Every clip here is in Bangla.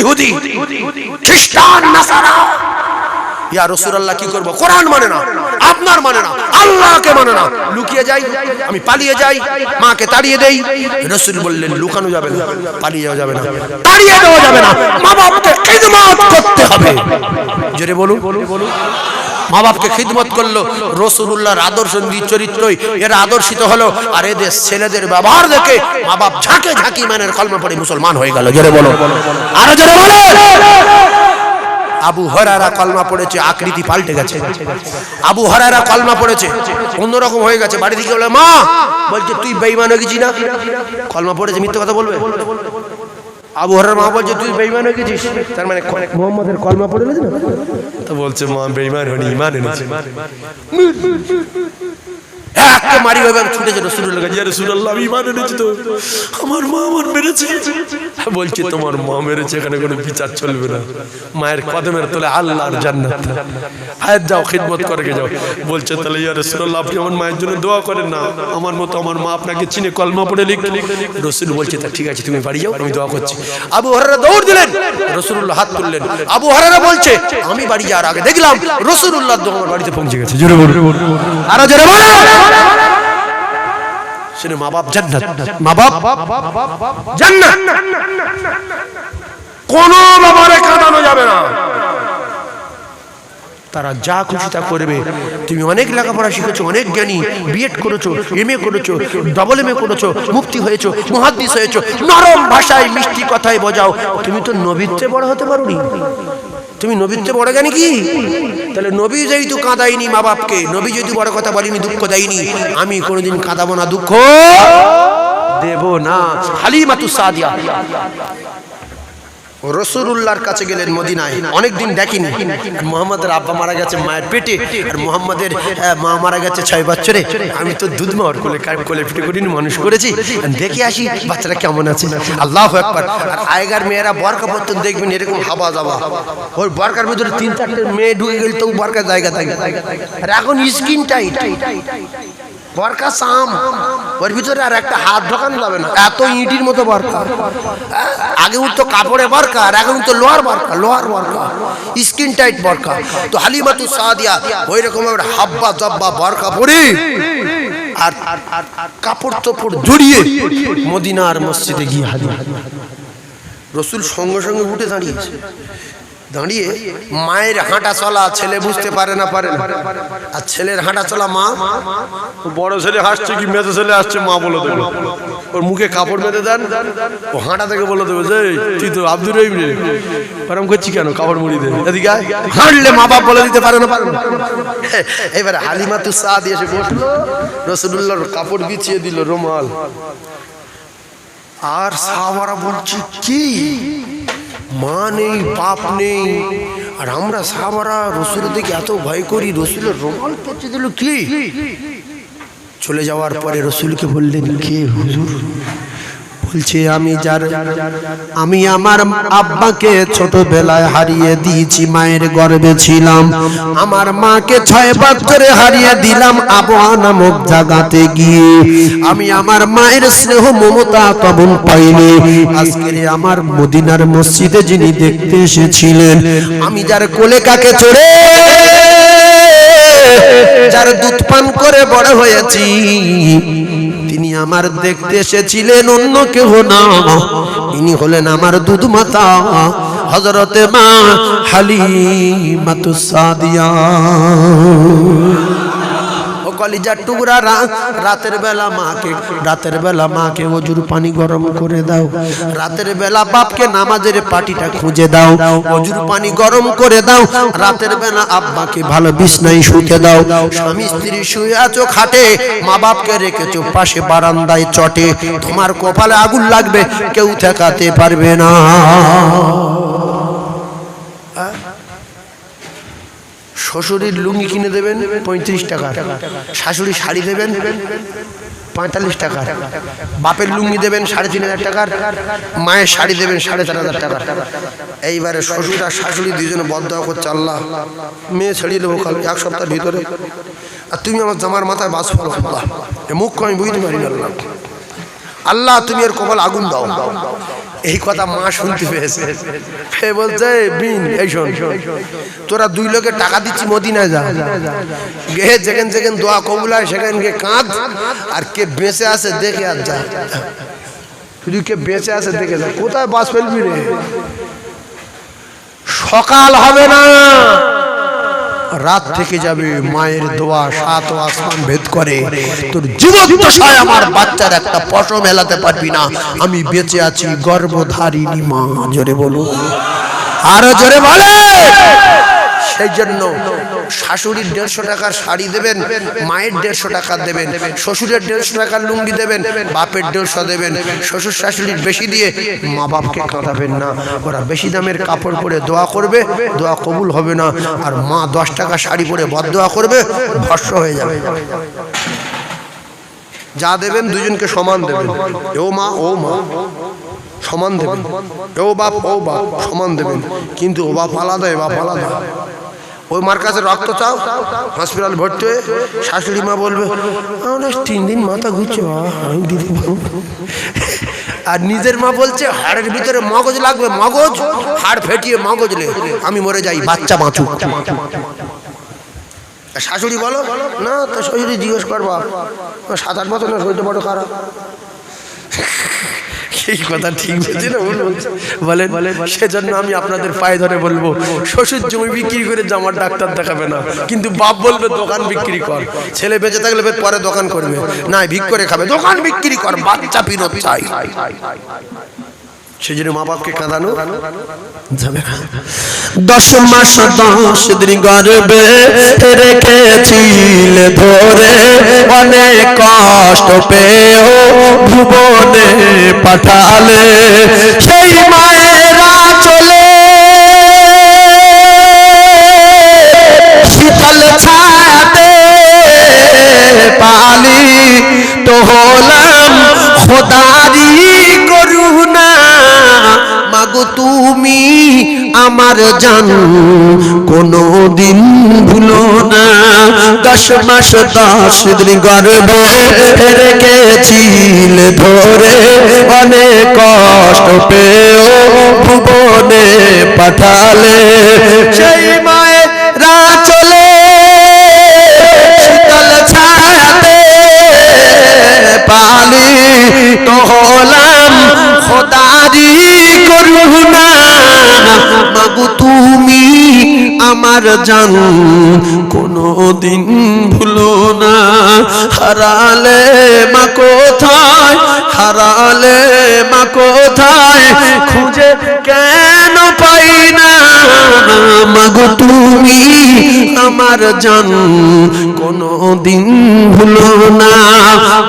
ইহুদি, খ্রিস্টান, নাসারা। ইয়া রসুল্লাহ কি করব? কোরআন মানে না, আপনার মানে না, আল্লাহকে মানে না। লুকিয়ে যাই, আমি পালিয়ে যাই, মাকে তাড়িয়ে দেই। রসুল বললেন, লুকানো যাবে না, পালিয়ে যাওয়া যাবে না। তাড়িয়ে দেওয়া যাবে না। মা বাপকে খিদমত করতে হবে। জোরে বলুন। মা বাপকে খিদমত করল রসুল্লাহর আদর্শ চরিত্রই এরা আদর্শিত হলো। আর এদের ছেলেদের ব্যবহার দেখে মা বাপ ঝাঁকে ঝাঁকি মানের কলমা পড়ে মুসলমান হয়ে গেল। জোরে বলো। আরও জোরে বলো। আবু হরারা কলমা পড়েছে, আকৃতি পাল্টে গেছে। আবু হরারা কলমা পড়েছে, অন্যরকম হয়ে গেছে। বাড়ি থেকে বলে, মা, বলছে, তুই বেইমান হয়ে গেছিস না? কলমা পড়েছে, মিথ্যে কথা বলবে? আবু হরার মা বলছে তুই বেইমান হয়ে গেছিস তার মানে মোহাম্মদের কলমা পড়ে গেছে না? তো বলছে মা বেইমান হনি ইমান এনেছে। একটা মারি ভাবে ছুটেছে রসুল্লাহ কাছে। রসুল্লাহ আমি ইমান এনেছি তো। আমার মা আমার মেরেছে। বলছে, তোমার মা মেরেছে, এখানে কোনো বিচার চলবে না। মায়ের কদমের তোলে আল্লাহর জান্নাত হায়াত যাও, খিদমত করে যাও। বলছে, তাহলে ইয়া রসুল্লাহ আপনি আমার মায়ের জন্য দোয়া করেন না। আমার মতো আমার মা আপনাকে চিনে কলমা পড়ে লিখ রসুল বলছে, তা ঠিক আছে, তুমি বাড়ি যাও আমি দোয়া করছি। আবু হরারা দৌড় দিলেন। রসুল্লাহ হাত তুললেন। আবু হরারা বলছে, আমি বাড়ি যাওয়ার আগে দেখলাম রসুল্লাহ আমার বাড়িতে পৌঁছে গেছে। জোরে বলুন। আরও জোরে বলো মা বাপ, জান্নাত। মা বাপ, জান্নাত। কোন কাঁদানো যাবে না। তারা যা খুশি তা করবে। তুমি অনেক লেখাপড়া শিখেছো, অনেক জ্ঞানী বিএড করেছ এম এ করেছ ডবল এম এ করেছ মুক্তি হয়েছো, মহাদ্দিস হয়েছো, নরম ভাষায় মিষ্টি কথায় বোঝাও। তুমি তো নবীত্বে বড় হতে পারোনি। তুমি নবীত্বে বড় জ্ঞানী কি? তাহলে নবী যেহেতু কাঁদাইনি মা বাপকে, নবী যদি বড় কথা বলিনি, দুঃখ দেয়নি, আমি কোনোদিন কাঁদাবো না, দুঃখ দেব না। হালিমাতু সাদিয়া। রসুল্লাহর কাছে গেলেন মদিনায়। অনেকদিন দেখিনি। মোহাম্মদের আব্বা মারা গেছে মায়ের পেটে, আর মোহাম্মদের মা মারা গেছে ছয় বছরে। আমি তো দুধ মাওয়ার কোলে কোলে পিঠে করিনি মানুষ করেছি। দেখে আসি, বাচ্চারা কেমন আছে? আল্লাহ একবার আর আগেকার মেয়েরা বরকা পড়তেন দেখবেন, এরকম হাবা যাবা ওর বরকার ভিতরে তিন চারটে মেয়ে ঢুকে গেলে তো বরকার জায়গা থাকে। আর এখন স্কিন টাইট। বরকা সাম। ওর ভিতরে আর একটা হাত ঢোকানো যাবে না। এত ইটির মতো বরকা। আগে উঠতো কাপড়ে বরকা, আর এখন তো লোহার বরকা লোহার বরকা। Skin tight বরকা। তো হালিমাতু সাদিয়া ওই রকম একটা হাব্বা জব্বা বরকা পরে আর কাপড় চোপড় জড়িয়ে মদিনার মসজিদে গিয়ে হাজির। রসুল সঙ্গে সঙ্গে উঠে দাঁড়িয়েছে। দাঁড়িয়ে মায়ের হাঁটা চলা ছেলে বুঝতে পারে না পারে না। আর ছেলের হাঁটা চলা মা? বড় ছেলে হাসছে কি মেজো ছেলে আসছে মা বলে দেবে। ওর মুখে কাপড় বেঁধে দেন ও হাঁটা থেকে বলে দেবে যে তুই তো আব্দুর রহিম রে। ওরম করছি কেন? কাপড় মুড়ি দে। এদিকে হাঁটলে মা বাপ বলে দিতে পারে না পারে না। এবারে হালিমা তু সা দিয়ে এসে বসল রসুল্লাহর কাপড় বিছিয়ে দিল রুমাল। আর সাহাবারা বলছে কি? মা নেই পাপ নেই। আর আমরা সাহাবারা রসুলের দিকে এত ভয় করি, রসুলের রোমাল পেঁচে দিল কি? চলে যাওয়ার পরে রসুলকে বললেন, কে হুজুর? বলছে, আমি যার আমি আমার আব্বাকে ছোটবেলায় হারিয়ে দিয়েছি, মায়ের গর্বে ছিলাম। আমার মাকে ছয় বছরে হারিয়ে দিলাম আবহাওয়া নামক জায়গাতে গিয়ে। আমি আমার মায়ের স্নেহ মমতা তখন পাইনি আজকে আমার মদিনার মসজিদে যিনি দেখতে এসেছিলেন, আমি যার কোলে কাকে চড়ে, যার দুধ পান করে বড় হয়েছি তিনি আমার দেখতে এসেছিলেন, অন্য কেহ না। ইনি হলেন আমার দুধ মাতা হজরতে মা হালি সাদিয়া। ও কলিজার টুকরা রাতের বেলা মাকে, রাতের বেলা মাকে অজুর পানি গরম করে দাও। রাতের বেলা বাপকে নামাজের পাটিটা খুঁজে দাও। অজুর পানি গরম করে দাও। রাতের বেলা আব্বাকে ভালো বিছনায় শুতে দাও। স্বামী স্ত্রী শুয়ে আছো খাটে, মা বাপকে রেখেছো পাশে বারান্দায় চটে। তোমার কপালে আগুন লাগবে, কেউ ঠেকাতে পারবে না। শ্বশুরের লুঙ্গি কিনে দেবেন পঁয়ত্রিশ টাকা শাশুড়ি শাড়ি দেবেন পঁয়তাল্লিশ টাকা বাপের লুঙ্গি দেবেন সাড়ে তিন হাজার টাকার। মায়ের শাড়ি দেবেন সাড়ে চার হাজার টাকা এইবারে শ্বশুর আর শাশুড়ি দুজনে বদ্ধ করছে আল্লাহ। মেয়ে ছাড়িয়ে দেবো কাল এক সপ্তাহের ভিতরে। আর তুমি আমার জামার মাথায় বাস ফলো আল্লাহ। মুখ আমি বুঝতে পারি আল্লাহ। আল্লাহ তুমি এর কপাল আগুন দাও। এই কথা মা শুনতে পেয়েছে। এ বলছে বিন, এই শোন, তোরা দুই লোকে টাকা দিচ্ছি, মদিনায় যা। গে যেখান যেখান দোয়া কবুল হয়, সেখান গিয়ে কাঁদ, আর কে বেঁচে আছে দেখে আর যা। শুধু কে বেঁচে আছে দেখে যা। কোথায় বাস ফেলবি রে? সকাল হবে না। রাত থেকে যাবে, মায়ের দোয়া, সাত আসমান ভেদ করে। তোর জীবদ্দশায় আমার বাচ্চার একটা পশম মেলাতে পারবি না। আমি বেঁচে আছি গর্ভধারিণী মা, জোরে বলো আরও জোরে বলে। সেই জন্য শাশুড়ির দেড়শো টাকার শাড়ি দেবেন, মায়ের দেড়শো টাকা দেবেন, শ্বশুরের দেড়শো টাকার লুঙ্গি দেবেন, বাপের দেড়শো দেবেন, শ্বশুর শাশুড়ির বেশি দিয়ে মা বাপকে কাঁদাবেন না। ওরা বেশি দামের কাপড় পরে দোয়া করবে, দোয়া কবুল হবে না। আর মা দশ টাকা শাড়ি পরে বদোয়া করবে ভস্য হয়ে যাবে। যা দেবেন দুজনকে সমান দেবেন। ও মা ও মা, সমান দেবেন। ও বাপ ও বাপ, সমান দেবেন। কিন্তু ও বাপ আলাদা, এ বাপ আলাদা। ওই মার কাছে রক্ত চাও? হসপিটাল ভর্তি হয়ে শাশুড়ি মা বলবে আমরা তিন দিন মাথা ঘুরছে আমি দিদি আর নিজের মা বলছে হাড়ের ভিতরে মগজ লাগবে মগজ হাড় ফেটিয়ে মগজ লে আমি মরে যাই। বাচ্চা আর শাশুড়ি বলো না তো শাশুড়ি জিজ্ঞেস করবা সাত আট বছর না শরীরটা বড় খারাপ। এই কথা ঠিক বলছি না ভুল বলেন, সেজন্য আমি আপনাদের পায়ে ধরে বলব, শ্বশুর জমি বিক্রি করে জামার ডাক্তার দেখাবে না, কিন্তু বাপ বলবে, দোকান বিক্রি কর। ছেলে বেঁচে থাকলে পরে দোকান করবে। না ভিক করে খাবে, দোকান বিক্রি কর, বাচ্চা ফিরত চাই। সেই জন্য মা বাপকে কাঁদানো। যাবে না দশ মাস গর্বে রেখেছিল ধরে অনেক কষ্ট পেয়েও ভুবনে পাঠালে। সেই মায়েরা চলে। শীতল ছায়াতে পালি তো হলাম খোদারি মাগো তুমি আমার জান কোনো দিন ভুলো না। দশ মাস, দশ দিন গর্বে রেখেছিল ধরে অনেক কষ্ট পেয়েও ভুবনে পাঠালে। সেই মায়েরা চলে শীতল ছায়াতে পালি। তো হলাম খোদারি করুণা বাবু, তুমি আমার জান কোনো দিন ভুলো না। হারালে মা কোথায়? হারালে মা কোথায়? খুঁজে কেন আমার জান কোনো দিন ভুলো না।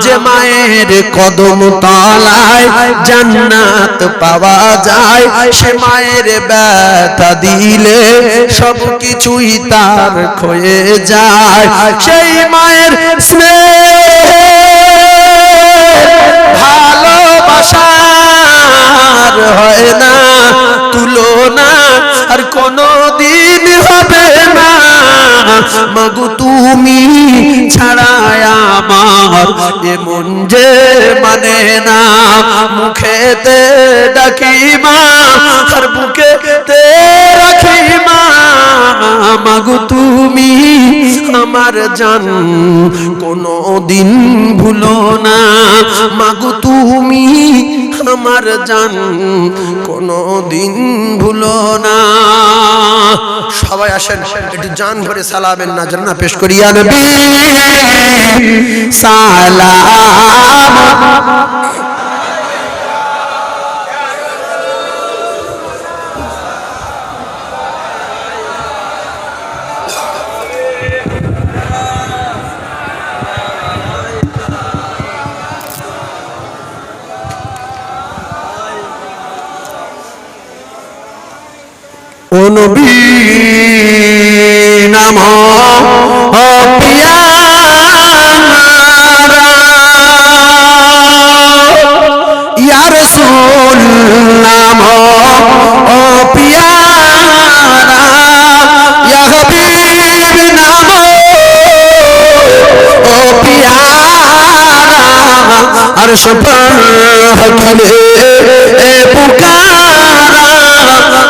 যে মায়ের কদম তলায় জান্নাত পাওয়া যায়, সে মায়ের ব্যথা দিলে সব কিছুই তার ক্ষয়ে যায়। সেই মায়ের স্নেহ ভালোবাসার হয় না, তুলনা মাগু তুমি ছাড়ায় আমার এমন যে মানে না। মুখেতে ডাকি মা আর বুকেতে রাখি মা মাগু তুমি আমার জান কোনো দিন ভুলো না। মাগু তুমি আমার জান কোনো দিন ভুলো না। আসেন একটু জান ভরে সালামের না জানা পেশ করিয়া নবী সালাম। আমার সোপান হকিলে এ পুকারা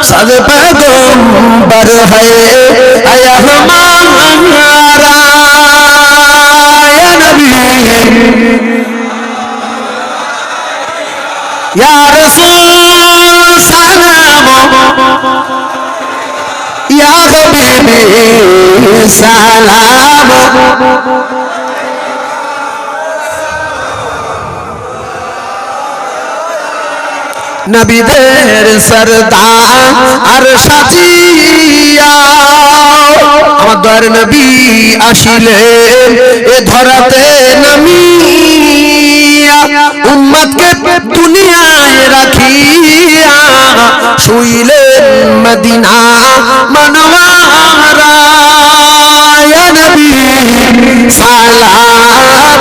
সাদে পাগম্বর হয় আয়া হমারা ইয়া সালাম। ইয়া হবিবি, সালাম। নবীদের সরদার আর সাজিয়া। আমার দয়ার নবী আসিলে এ ধরাতে নামিয়া। উম্মতকে দুনিয়ায় রাখিয়া শুইলেন মদিনা মনওয়ারা। ইয়া নবী, সালাম।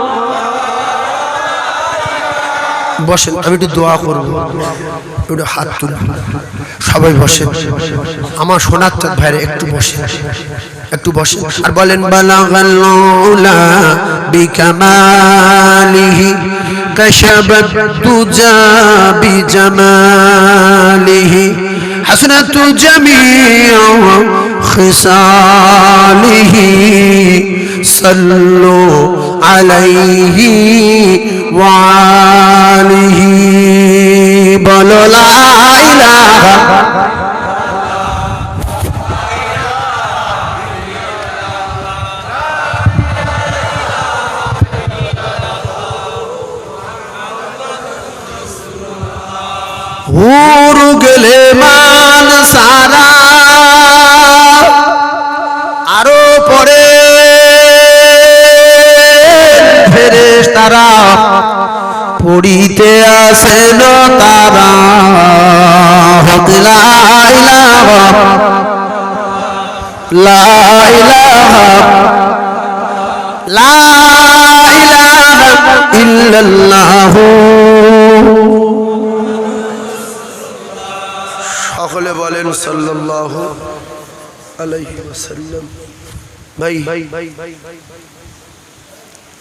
বসেন আমি একটু দোয়া করব একটু হাত তুলব সবাই বসেন আমার সোনার চাঁদ ভাইরে একটু বসে একটু বসে আর বলেন بلغ العلا بكماله كشف الدجى بجماله حسنة جميع خصاله صلوا আলাইহি ওয়ালিহি বলো লা হক লা ইলাহা লা ইলাহা লা ইলাহা ইল্লাল্লাহু। সকলে বলেন সাল্লাল্লাহু আলাইহি ওয়াসাল্লাম। ভাই।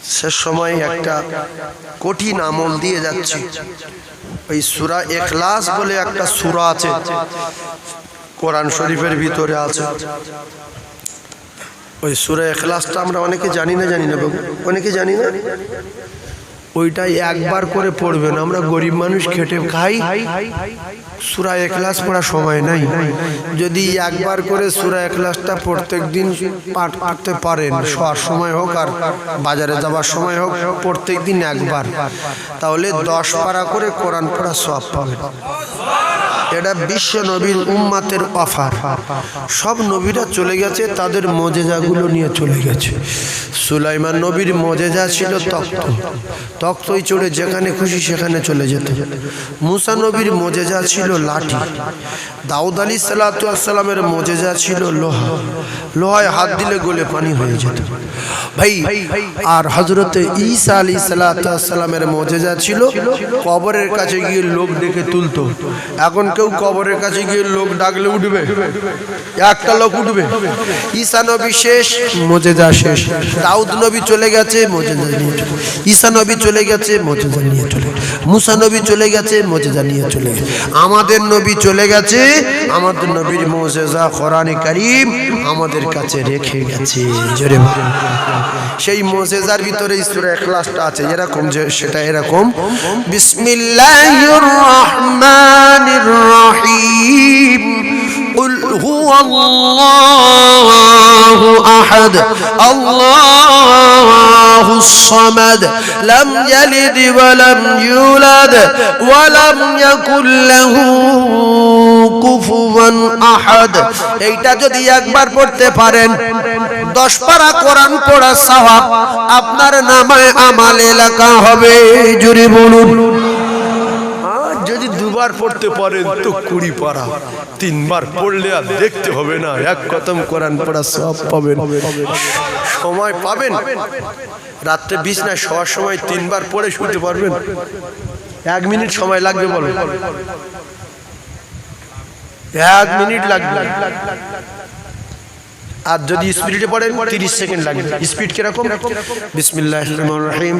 শেষ সময় একটা কঠিন আমল দিয়ে যাচ্ছি। ওই সুরা এখলাস বলে একটা সুরা আছে। কোরআন শরীফের ভিতরে আছে। ওই সুরা এখলাসটা আমরা অনেকে জানি না জানি না বাবু। অনেকে জানি না? ওইটাই একবার করে পড়বেন। আমরা গরিব মানুষ খেটে খাই। সুরা এখলাস পড়া সময় নাই। যদি একবার করে সুরা এখলাসটা প্রত্যেক দিন পাঠ করতে পারেন, শোয়ার সময় হোক আর বাজারে যাওয়ার সময় হোক, প্রত্যেক দিন একবার, তাহলে দশ পারা করে কোরআন পড়া সব পাবেন। এটা বিশ্ব নবীর উম্মাতের অফার। সব নবীরা চলে গেছে, তাদের মজেজাগুলো নিয়ে চলে গেছে। সুলাইমান নবীর মজেজা ছিল তক্ত। তক্তই চড়ে যেখানে খুশি সেখানে চলে যেত। মুসা নবীর মজেজা ছিল লাঠি। দাউদ আলী সাল্লামের মজেজা ছিল লোহা। লোহায় হাত দিলে গলে পানি হয়ে যেত। ভাই, আর হজরতে ঈসা আলী সাল্লামের মজেজা ছিল কবরের কাছে গিয়ে লোক ডেকে তুলতো। এখন কেউ কবরের কাছে গিয়ে লোক ডাকলে উঠবে? একটা লোক উঠবে। ঈসা নবী শেষ মজেজা শেষ। দাউদ নবী চলে গেছে মজেজা নিয়ে ঈসা নবী চলে গেছে মজেজা নিয়ে চলে। মুসা নবী চলে গেছে মজেজা নিয়ে চলে। আমাদের নবী চলে গেছে, আমাদের নবীর মজেজা কোরআনে কারিম আমাদের কাছে রেখে গেছে। জোরে। সেই মজেজার ভিতরে ইসুরা এখলাসটা আছে এরকম যে সেটা এরকম বিসমিল্লাহির রহমানির রহিম قل هو الله أحد الله الصمد لم يلد ولم يولد ولم يكن له কুফুয়ান আহাদ এইটা যদি একবার পড়তে পারেন দশ পারা কোরআন পড়া সাওয়াব আপনার নামে আমাল এলাকা হবে জুড়ে বলুন আর যদি দুবার পড়তে পারেন তো কুড়ি পারা তিনবার পড়লে আর দেখতে হবে না এক কতম কোরআন পড়া সব পাবেন সময় পাবেন রাত্রে বিছনায় শোয়ার সময় তিনবার পরে শুতে পারবেন? এক মিনিট সময় লাগবে বলো। এক মিনিট লাগবে। আর যদি স্পিডে পড়েন তিরিশ সেকেন্ড লাগবে। স্পিড কীরকম? বিসমিল্লাহ রহমান রহিম।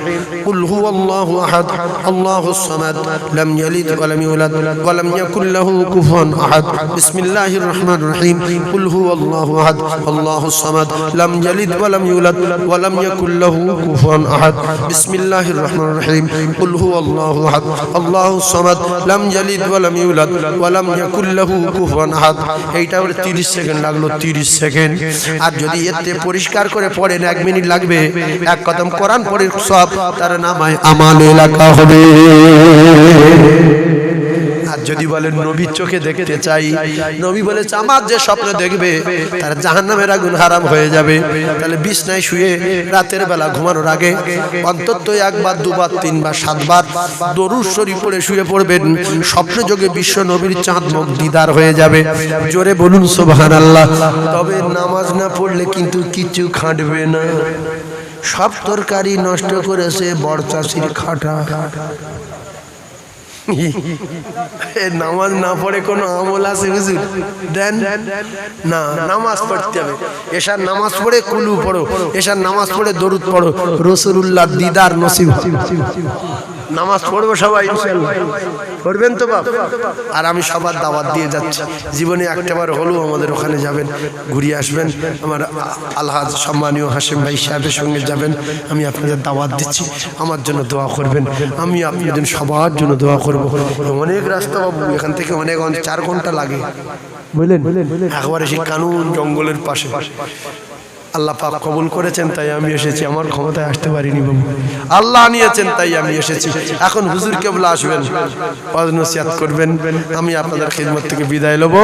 কুল হু আল্লাহ আহাদ আল্লাহ সামাদ লাম ইয়ালিদ ওয়া লাম ইউলাদ ওয়া লাম ইয়াকুল লাহু কুফুয়ান আহাদ। বিসমিল্লাহির রহমানির রহিম। কুল হু আল্লাহ আহাদ আল্লাহ সামাদ লাম ইয়ালিদ ওয়া লাম ইউলাদ ওয়া লাম ইয়াকুল লাহু কুফুয়ান আহাদ। বিসমিল্লাহির রহমানির রহিম। কুল হু আল্লাহ আহাদ আল্লাহ সামাদ লাম ইয়ালিদ ওয়া লাম ইউলাদ ওয়া লাম ইয়াকুল লাহু কুফুয়ান আহাদ। এইটা হলো 30 সেকেন্ড লাগল 30 সেকেন্ড আর যদি এতে পরিষ্কার করে পড়েন, এক মিনিট লাগবে। এক কদম কোরআন পড়ে সব, তার নামায় আমাল এলাকা হবে। আর যদি বলেন নবীর চোখে দেখতে চাই, নবী বলেছে আমার যে স্বপ্ন দেখবে, তার জাহান্নামের আগুন হারাম হয়ে যাবে। তাহলে বিছনায় শুয়ে রাতের বেলা ঘুমানোর আগে অন্তত একবার, দুবার, তিনবার, সাতবার দরুদ শরীফ পড়ে শুয়ে পড়বেন। স্বপ্ন যোগে বিশ্ব নবীর চাঁদ মুখ দিদার হয়ে যাবে। জোরে বলুন সোবহান আল্লাহ তবে নামাজ না পড়লে কিন্তু কিছু খাটবে না। সব তরকারি নষ্ট করেছে বড় চাষির খাটা। নামাজ না পড়ে কোনো আমল আছে হুজুর? দেন। না, নামাজ পড়তে হবে। এসার নামাজ পড়ে কুলু পড়ো। এসার নামাজ পড়ে দরুদ পড়ো। রসুল্লাহ দিদার নসিব নামাজ পড়ব সবাই পড়বেন তো বাপ। আর আমি সবার দাওয়াত দিয়ে যাচ্ছি। জীবনে একটাবার হলেও আমাদের ওখানে যাবেন, ঘুরিয়ে আসবেন। আমার আলহাজ সম্মানীয় হাসিম ভাই সাহেবের সঙ্গে যাবেন। আমি আপনাদের দাওয়াত দিচ্ছি। আমার জন্য দোয়া করবেন। আমি আপনাদের সবার জন্য দোয়া করব। অনেক রাস্তা বাবু, এখান থেকে অনেক অনেক, চার ঘণ্টা লাগে। বুঝলেন? একবারে সেই কানুন জঙ্গলের পাশে। আল্লাহ পাক কবুল করেছেন, তাই আমি এসেছি। আমার ক্ষমতায় আসতে পারিনি বাবু। আল্লাহ নিয়েছেন, তাই আমি এসেছি। এখন হুজুর কেবল আসবেন। করবেন। আমি আপনাদের খিদমত থেকে বিদায় লব